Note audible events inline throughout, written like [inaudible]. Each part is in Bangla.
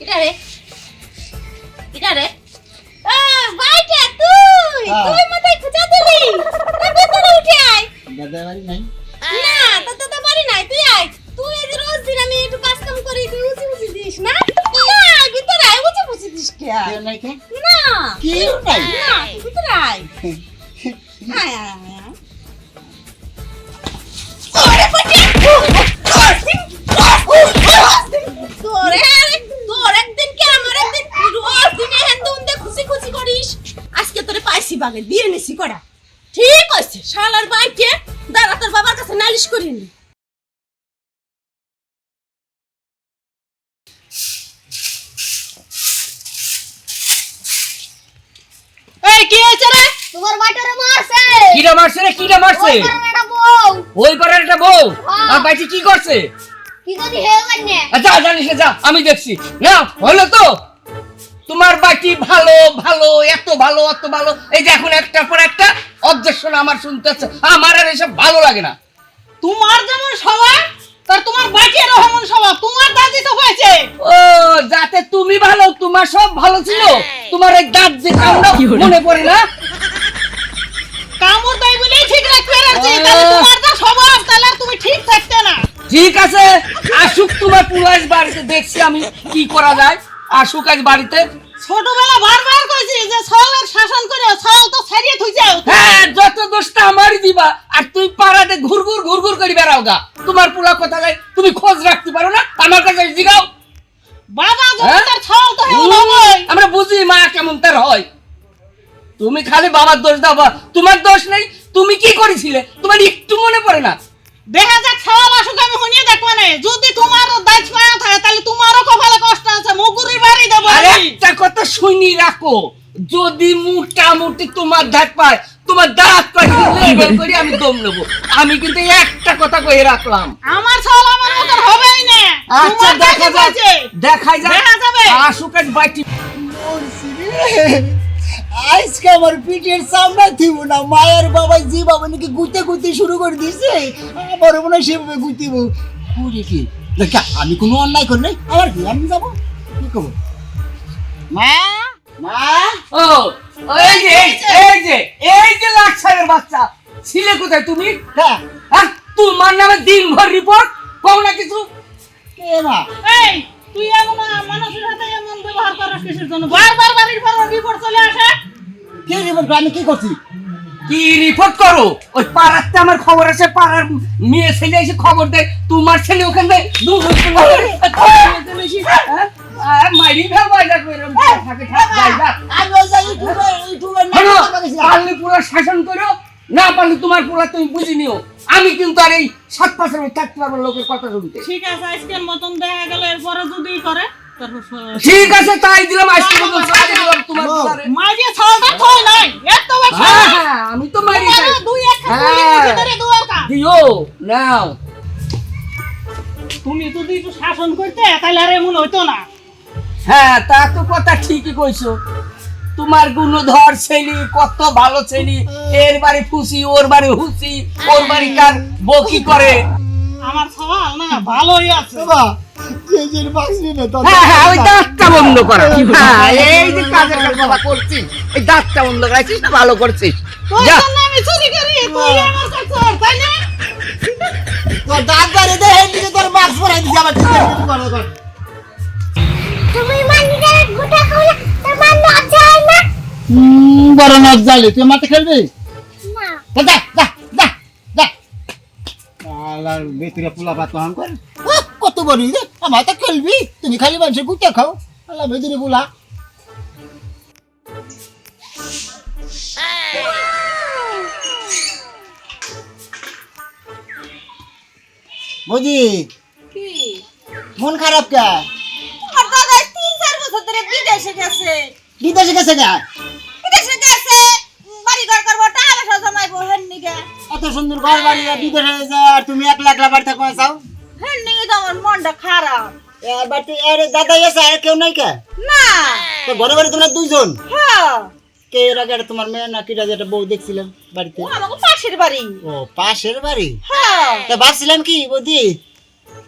কিটা রে। কিটা রে। বাইটা তুই! হ্যাঁ। তুই মাথায় খুঁজা দিলি। ভেতরে উঠে আয়? দাদা বাড়ি নাই? না তো দাদা বাড়ি নাই তুই আয়। তুই এই রোজ দিন আমি একটু কাজ কাম করি তুই উঁচি উঁচি দিস না? না ভিতরে আয় উঁচি উঁচি দিস কে? না। কি নাই? না ভিতরে আয়। [laughs] পাইছি দিয়ে নিছি কড়া। ঠিক আছে শালার বাইকে দাঁড়া তোর বাবার কাছে নালিশ করিনি এই কি হয়েছে রে? তোমার বাটারে মারছে। কিরা মারছে রে কিরা মারছে? ওই পাড়ার একটা বউ। ওই পাড়ার একটা বউ? হ্যাঁ। আর বাইটি কি করছে? কি যদি হেও কান্নে আচ্ছা জানিস না, যা আমি দেখছি। না হলো তো। তোমার বাকি ভালো ভালো এত ভালো এত ভালো। এই যে এখন একটার পর একটা অবজেকশন আমার শুনতে হচ্ছে আমার আর এসব ভালো লাগে না। তোমার যেমন স্বভাব তার তোমার বাকির রহমান স্বভাব তোমার দাদি তো হয়েছে। ও যাতে তুমি ভালো তোমার সব ভালো ছিল তোমার এই দাঁত যে কামড়া মনে পড়ে না? কামড় দেয় বলেই ঠিক রাখতে পারছি তাহলে তোমার যা স্বভাব তাহলে আর তুমি ঠিক থাকতে না। ঠিক আছে আসুক তোমার পুলাশ বাড়িতে দেখছি আমি কি করা যায়। আসুক আজ বাড়িতে। ছোটবেলা বারবার কইছি যে শাসন করে তো ছাড়িয়ে থই যাও হ্যাঁ যত দোষটা আমারই দিবা আর তুই পাড়াতে ঘুরঘুর ঘুরঘুর করে বেড়াও গা। তোমার পুলা কথা তুমি খোঁজ রাখতে পারো না আমার কাছে জিগাও। বাবা যদি হ্যাঁ? ছল তো আমরা বুঝি মা কেমন তার হয়। তুমি খালি বাবার দোষ দাও তোমার দোষ নেই তুমি কি করেছিলে? তোমার একটু মনে পড়ে না। দেখা যাক ছল আসুক আমি শুনিয়ে দেখব না। যদি তোমার দায়িত্ব থাকে তাহলে তোমারও কপালে কষ্ট আছে মুগুরি বাড়ি দেবো আর একটা কথা শুনি রাখো যদি মোটামুটি তোমার দাঁত পায় তোমার দাঁত পায় লেবেল করে আমি দম নেব। আমি কিন্তু একটা কথা কয়ে রাখলাম। আমার ছল আমার মতন হবেই না। আচ্ছা দেখা যাক দেখা যাবে। আসুক আজ বাইটি আজকে আমার পিঠের সামনে থিব না মায়ের বাবা জি বাবা নাকি গুতে গুতে শুরু করে দিছে আমার মনে হয় সেভাবে গুতিব। পুরি কি? আমি কোনো অন্যায় করি নাই আমার কি আমি যাব? কি করব মা? মা? ও এই যে এই- এই যে এই যে লাকসারের বাচ্চা ছিলে কোথায় তুমি? হ্যাঁ। হ্যাঁ তোমার নামে দিনভর রিপোর্ট কও না কিছু? কে মা এই তুই এমন মানুষের সাথে এমন ব্যবহার করিস কিসের জন্য বারবার বাড়ির পর রিপোর্ট চলে আসে। কে রিপোর্ট আমি কি করছি? কি রিপোর্ট করো? ওই পাড়াতে আমার খবর আছে পাড়ার মেয়ে ছেলে এসে খবর দেয় তোমার ছেলে ওখানে হ্যাঁ? মাইরি ফেল বাইজা করে থাকে। পারলে পুরো শাসন করো না পারলে তোমার পুরা তুমি বুঝে নিও। আমি কিন্তু আর এই সাত পাঁচের থাকতে পারব লোকের কথা শুনতে। ঠিক আছে আজকের মতন দেখা গেল এরপরে যদি করে। ঠিক আছে তাই দিলাম আজকে তোমার থই নাই এত বেশি হ্যাঁ হ্যাঁ আমি তো মারি দুই এক হ্যাঁ। দিও নাও। তুমি যদি একটু শাসন করতে তাহলে আর এমন হইতো না। হ্যাঁ তা তো কথা ঠিকই কইছো। তোমার গুণধর ছেলে কত ভালো ছেলে। এর বাড়ি ফুসি ওর বাড়ি হুসি ওর বাড়ি কার বকি করে? আমার সওয়াল না ভালোই আছে। বাবা না হ্যাঁ হ্যাঁ ওই দাঁতটা বন্ধ করা। হ্যাঁ এই যে কাজের কাজ করছিস এই দাঁতটা বন্ধ করাইছিস না ভালো করছিস। যা। আমি চুরি করি তুই আমার কাছে তাই না? তোর দাঁত বাড়ি দে এদিকে তোর বাক্স পরাই দিছি আমার ঠিক আছে বড় কর। তুমি মানিটারে গোটা খাওয়া তোমার লজ্জা না? বড় নাচ জালে তুই মাঠে খেলবি? না। তো যা যা যা যা। আলার বেতুরে পোলা ভাত কর। কত বড় রে আমার তো খেলবি? তুমি খালি মানুষের গুটে খাও। আল্লাহ বেতুরে পোলা বুঝি মন খারাপ কে? আমার দাদা তিন চার বছর ধরে বিদেশে গেছে। বিদেশে গেছে কে? বিদেশে গেছে। বাড়ি ঘর করব টাকা পয়সা জমাইবো হেন নিগে এত সুন্দর ঘর বাড়ি বিদেশে যায় আর তুমি একলা একলা বাড়ি থাকো চাও তো আমার মনটা খারাপ। এর বাড়িতে এর দাদা এসে আর কেউ নাই কে? না। তো ঘরে বাড়ি তোমরা দুইজন? হ্যাঁ। কে এর আগে একটা তোমার মেয়ে না কিটা যেটা বউ দেখছিলাম বাড়িতে? ও আমাকে পাশের বাড়ি। ও পাশের বাড়ি? হ্যাঁ। তা ভাবছিলাম কি বৌদি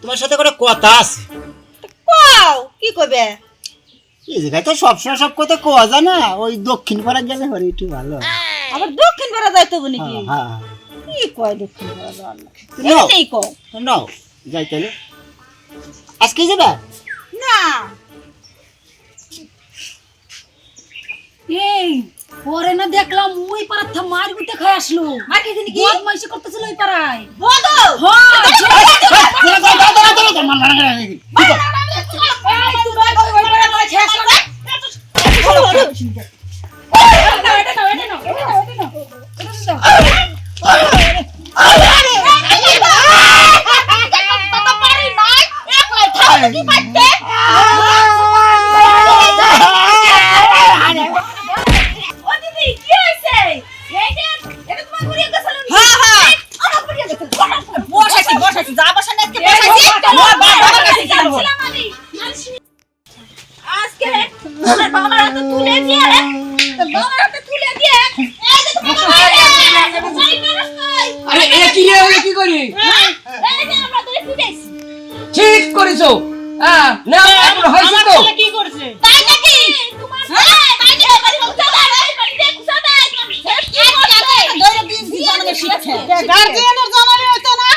তোমার সাথে করে কথা আছে। কও কি কইবে? এই জায়গায় তো সবসময় সব কথা কোয়া যায় না। ওই দক্ষিণ পাড়া গেলে হরে একটু ভালো। হয়। আবার দক্ষিণ পাড়া যাইতে বলি কি হ্যাঁ হ্যাঁ। কি কয় দক্ষিণ আল্লাহ নাও। কও। নাও। যাই তাহলে। আজকে যাবে? না। এই পরে না দেখলাম ওই পাড়ার থা মার গুতে খাই আসলো। মাকে দিন কি? বদমাইশি করতেছিল ওই পাড়ায়। বদো ও আজকে তোমার বাবার হাতে তুলে দিয়ে বাবার হাতে তুলে দিয়ে এই যে তোমার আরে এ কি রে এ কি করি এই যে আমরা তোরে পিটাইছি ঠিক করেছ। হ্যাঁ না এখন হয়েছে তো। কি করছে? তাই নাকি তোমার হ্যাঁ তাই নাকি বাড়ি কুছা দাও বাড়িতে কুছা দাও কি করছে দইরে দিন জীবনে শিখছে গার্জিয়ানের জানানি হইতো না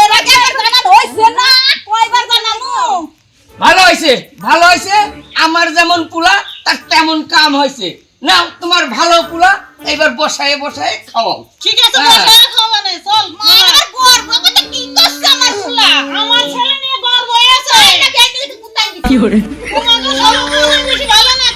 এর আগে জানান হইছে না কয়বার জানামু ভালো হয়েছে ভালো হয়েছে আমার যেমন পুলা তার তেমন কাম হয়েছে। না তোমার ভালো পুলা এবার বসায় বসায় খাওয়াও। ঠিক আছে হ্যাঁ। বসায় খাওয়া চল। আমার গর্ব কত কি করছে আমার ফুলা আমার ছেলে নিয়ে গর্ব হয়েছে তাই নাকি আমি কুতাই দিছি তোমাকে সব বেশি ভালো না